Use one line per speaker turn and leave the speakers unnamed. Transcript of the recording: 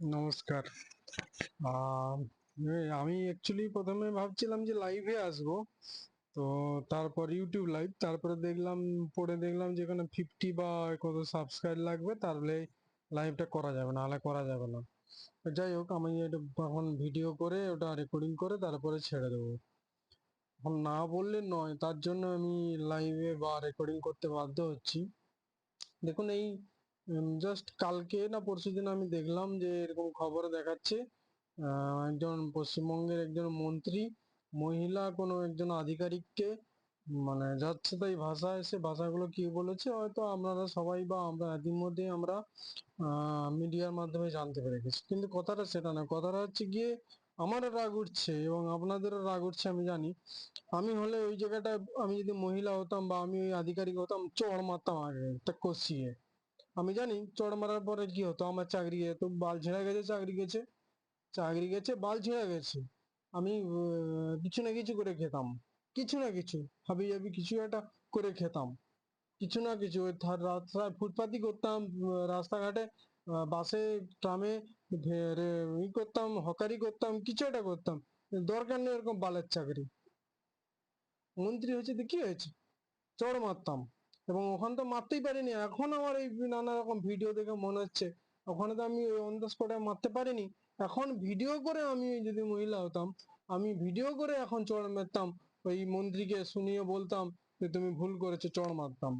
নমস্কার। আমি অ্যাকচুয়ালি প্রথমে ভাবছিলাম যে লাইভে আসব। তো তারপর ইউটিউব লাইভ তারপরে দেখলাম পরে দেখলাম যে এখানে ফিফটি বা কত সাবস্ক্রাইব লাগবে, তাহলে লাইভটা করা যাবে না, নাহলে করা যাবে না। যাই হোক, আমি এটা এখন ভিডিও করে, ওটা রেকর্ডিং করে, তারপরে ছেড়ে দেবো। এখন না বললে নয়, তার জন্য আমি লাইভে বা রেকর্ডিং করতে বাধ্য হচ্ছি। দেখুন, এই জাস্ট কালকে না পরশু দিন আমি দেখলাম যে এরকম খবরে দেখাচ্ছে একজন পশ্চিমবঙ্গের একজন মন্ত্রী, মহিলা কোনো একজন আধিকারিককে মানে যাচ্ছে তাই ভাষা এসে ভাষাগুলো কি বলেছে হয়তো আপনারা সবাই বা আমরা ইতিমধ্যে আমরা মিডিয়ার মাধ্যমে জানতে পেরে গেছি। কিন্তু কথাটা সেটা না, কথাটা হচ্ছে গিয়ে আমারও রাগ উঠছে এবং আপনাদেরও রাগ উঠছে আমি জানি। আমি হলে ওই জায়গাটা আমি যদি মহিলা হতাম বা আমি ওই আধিকারিক হতাম, চড় মারতাম আগে তা কষিয়ে। আমি জানি চড় মারার পরে কি হতো? আমার চাকরি যেত বাল ছেঁড়া গেছে, চাকরি গেছে। চাকরি গেছে, বাল ছেঁড়া গেছে। আমি কিছু না কিছু করে খেতাম। কিছু না কিছু, হাবি জাবি কিছু একটা করে খেতাম। কিছু না কিছু রাস্তায় ফুটপাতি করতাম রাস্তাঘাটে বাসে, ট্রামে ই করতাম, হকারি করতাম, কিছু একটা করতাম। দরকার নেই এরকম বালের চাকরি। মন্ত্রী হয়েছে তো কি হয়েছে? চড় মারতাম। এবং ওখানে তো মারতেই পারিনি। এখন আমার এই নানা রকম ভিডিও দেখে মনে হচ্ছে, ওখানে তো আমি অন দ্য স্পটে মারতে পারিনি। এখন ভিডিও করে আমি যদি মহিলা হতাম, আমি ভিডিও করে এখন চড় মারতাম। ওই মন্ত্রীকে শুনিয়ে বলতাম যে, তুমি ভুল করেছ, চড় মারতাম।